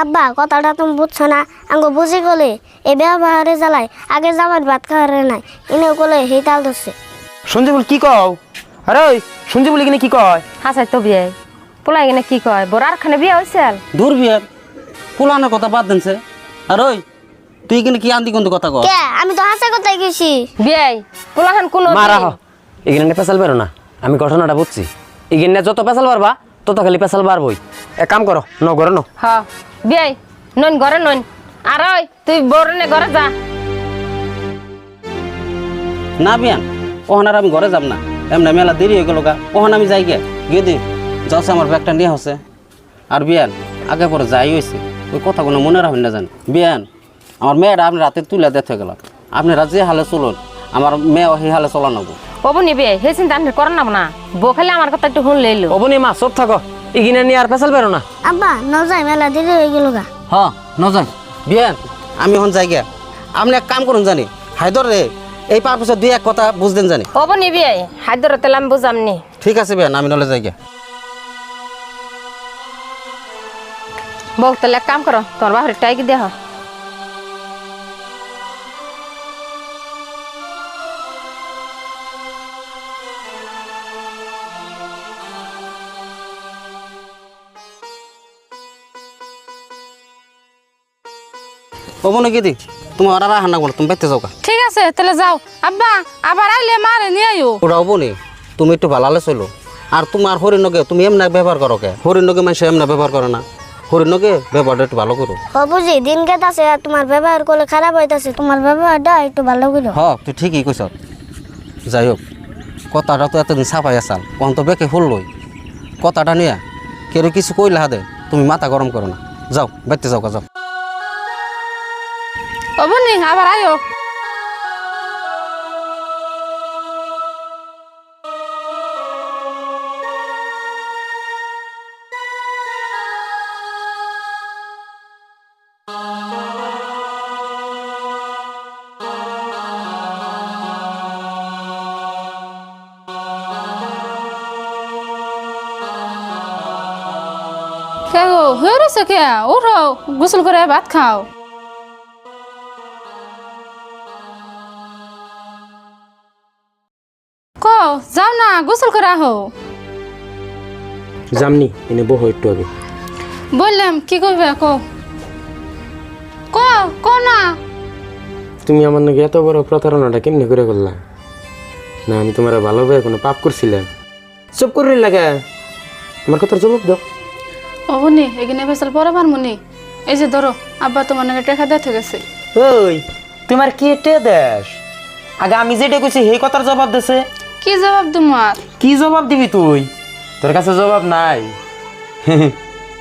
আব্বা কথাটা তুমি বুঝছ না। আঙ্গো বুঝি গলে এই ব্যবহারে জ্বালাই আগে জামার ভাত খাওয়ারে নাই এনে গলে সেই তাল ধরছে। শুনছি বল কি কও? আরে ওই শুনছি বলি কিনে কি কয়? হাসাই তো বিয়ে। পোলাই কিনে কি কয়? বড়ার খানে বিয়ে হয়েছে দূর বিয়ার পুলানোর কথা বাদ দেনছে। আর ওই তুই কিন্তু কি আন্দি কিন্তু কথা কর কে? আমি তো হাসা কথাই গেছি বিয়ে পোলাহান কোন মা রাহ এখানে পেশাল বেরো না। আমি ঘটনাটা বুঝছি। এখানে যত পেশাল পারবা তত খালি পেশাল পারবই এক কাম করো ন ঘরে ন। হ বিয়ে নইন ঘরে নইন। আর ওই তুই বরনে ঘরে যা। না বিয়ান ওখানে আর আমি ঘরে যাব না। এমনি মেলা দেরি হয়ে গেল গা। ওখানে আমি যাই গে। গিয়ে দি যাচ্ছে আমার ব্যাগটা নিয়ে হচ্ছে আর বিয়ান আগে পরে যাই হয়েছে ওই কথাগুলো মনে রাখবেন না জানি। বিয়ান আমার মেয়েটা আপনি রাতে তুলে দেখতে গেলাম আপনারা যে হালে চলুন আমার মেয়ে সেই হালে চলানো অবনি বিয়ে হে চিন্তা আপনি করেন না না বউ খালি আমার কথা একটু শুনলে অবনি মা সব থাকো। এখানে নিয়ে আর পেছাল বেরো না। আব্বা ন যাই মেলা দেরি হয়ে গেল গা। হ নজান বিয়ান আমি হন যাই গিয়া। আপনি এক কাম করুন জানি হায়দর রে এই পার পিছত দুই এক কথা বুঝতেন জানি। হব নি বিয়াই হায়দর তেল আমি বুঝামনি ঠিক আছে বিয়ান আমি নলে যাই গিয়া। বউ তাহলে এক কাম করো তোমার বাপরে টাইকি দেহ ও মনে দি তুমি অর্ডার হান্না করো তুমি বাইতে যাও কা ঠিক আছে তাহলে যাও। আব্বা আবার আইলে মারে নিয়ে আইও। ওটা হব নি তুমি একটু ভালালে চলো। আর তোমার হরিণ নগে তুমি এমনি ব্যবহার করো কে? হরিণ নগে মানুষ এমনি ব্যবহার করে না। হরিণ নগে ব্যবহারটা একটু ভালো করো। ও বুঝি দিন কেটাছে আর তোমার ব্যবহার করলে খারাপ হইতাছে তোমার ব্যবহারটা একটু ভালো করো। হ তুই ঠিকই কইস যাই হোক কথাটা তো এতদিন সাফাই আসাল কখন তো বেঁকে ফুল লই কথাটা নিয়ে কেউ কিছু কইলে হাদে তুমি মাথা গরম করো না। যাও বাইতে যাও কা যাও। অবনি আবার আইও কে গো হয়ে রয়েছে কে উঠো গোসল করে ভাত খাও ক যাও না গোসল করে আহো। জামনি এনে বহু একটু আগে। বললাম কি করবে কো ক ক না। তুমি আমার নাকি এত বড় প্রতারণাটা কেমনি করে করলা? না আমি তোমার ভালোভাবে কোনো পাপ করছিলাম। চুপ করে লাগে আমার কথার জবাব দাও। ও বনি এখানে ফেসাল পরাবার মনি। এই যে ধরো আব্বা তোমার নাকি টাকা দিতে গেছে। ওই তোমার কি এটা দেশ? আগে আমি যেটা কইছি সেই কথার জবাব দেছে। কি জবাব তোমার কি জবাব দিবি তুই? তোর কাছে জবাব নাই।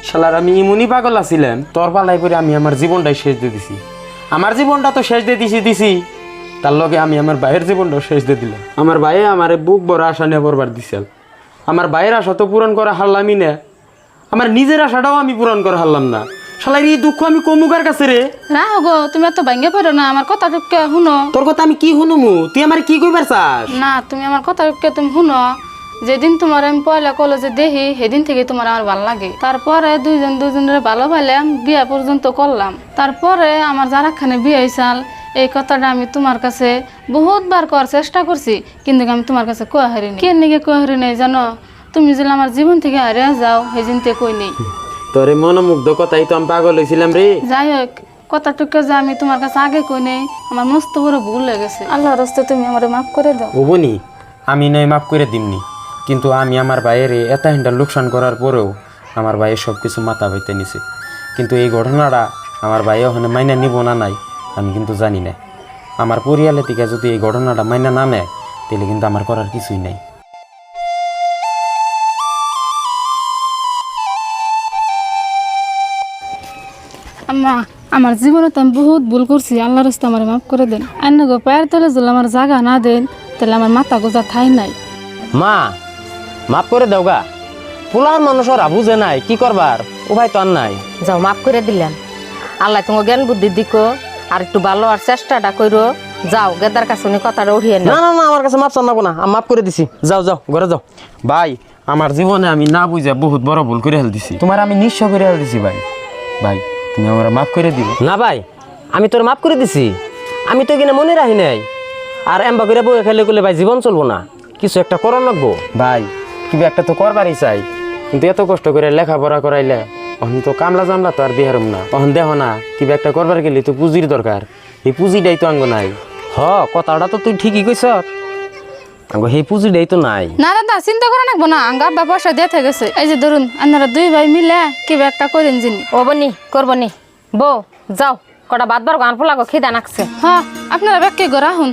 শালার, আমি ইমুনি পাগল আছিলাম তোর পালাই করে আমি আমার জীবনটাই শেষ দিয়ে দিছি। আমার জীবনটা তো শেষ দিয়ে দিছি দিছি। তার লগে আমি আমার ভাইয়ের জীবনটাও শেষ দিয়ে দিলাম। আমার ভাইয়ে আমার বুক বড় আশা নিয়ে বরবার দিছিল আমার ভাইয়ের আশা তো পূরণ করা হারলামই না। আমার নিজের আশাটাও আমি পূরণ করা হারলাম না। শালার এই দুঃখ আমি কমুকার কাছে রে। না গো তুমি এত ভাঙ্গে পড়ো না আমার কথা টুককে শুনো? তোর কথা আমি কি শুনুমু? তুই আমার কি কইবার চাস? না তুমি আমার কথা টুককে তুমি শুনো? যেদিন তোমার আমি পয়লা কলেজে দেখি সেদিন থেকে তোমার আমার ভালো লাগে। তারপরে দুইজন দুজনের ভালো পাইলাম বিয়া পর্যন্ত করলাম। তারপরে আমার যারাখানে বিয়ে হয়েছাল এই কথাটা আমি তোমার কাছে বহুতবার করার চেষ্টা করছি কিন্তু আমি তোমার কাছে কোয়া হারিনি কে নিকে কোয়া হারি নেই জানো? তুমি যদি আমার জীবন থেকে হারিয়ে যাও সেদিন তে কই নেই। তোর মনোমুগ্ধ কথাই তো আমি পাগল হয়েছিলাম রে। যাই হোক কথাটুকু যে আমি তোমার কাছে আগে কই নেই আমার মস্ত বড় ভুল হয়ে গেছে। আল্লাহ রাস্তে তুমি আমার মাফ করে দাও। ওবনি আমি নয় মাফ করে দিমনি কিন্তু আমি আমার ভাইয়ের এত হিন্ডা লোকসান করার পরেও আমার ভাইয়ের সব কিছু মাথা বাইতে নিছে। কিন্তু এই ঘটনাটা আমার ভাই ওখানে মাইনা নিব না নাই আমি কিন্তু জানি না। আমার পরিয়ালের থেকে যদি এই ঘটনাটা মাইনা না নেয় তাহলে কিন্তু আমার করার কিছুই নাই। আম্মা আমার জীবনে তো আমি বহুত ভুল করছি আল্লাহ রাস্তা আমার মাফ করে দেন। অন্য গো পায়ের তলে যদি আমার জায়গা না দেন তাহলে আমার মাথা গোজা ঠাই নাই। মা মাফ করে দাও গা। পোলার মানুষের বুঝে নাই কি করবার? ও ভাই তো আর নাই। যাও মাফ করে দিলেন। আল্লাহ তোমার জ্ঞান বুদ্ধি দিকো আর একটু ভালো আর চেষ্টাটা করো যাও গেদার কাছে উনি কথাটা উঠিয়ে না না না আমার কাছে মাপ চান্নাবো না আমি মাফ করে দিছি। যাও যাও ঘরে যাও। ভাই আমার জীবনে আমি না বুঝে বহুত বড় ভুল করে হেল দিছি তোমার আমি নিঃস্ব করে হেল দিছি ভাই। ভাই তুমি আমার মাফ করে দিবে না ভাই আমি তোর মাফ করে দিছি। আমি তো কিনা মনে রাখি নাই। আর এম্বা করে বই খেলে করলে ভাই জীবন চলবো না। কিছু একটা করার লাগবো। ভাই কিবা একটা তো করবারই চাই। কিন্তু এত কষ্ট করে লেখাপড়া করাইলে অহন তো কামলা জামলা তো আর বিহারম না। অহন দেহ না কিবা একটা করবার গেলে তো পুঁজির দরকার। এই পুঁজিটাই তো আঙ্গ নাই। হ কথাটা তো তুই ঠিকই কইস আঙ্গ সেই দেই তো নাই। না দাদা চিন্তা করে রাখব না আঙ্গা আব্বা পয়সা দিয়ে গেছে। এই যে ধরুন আপনারা দুই ভাই মিলে কিবা একটা করেন জিনি ও বনি করবনি বউ যাও কটা বাদ বার গান ফোলাগো খিদা নাকছে। হ্যাঁ আপনারা ব্যাগ কে গড়া হুন?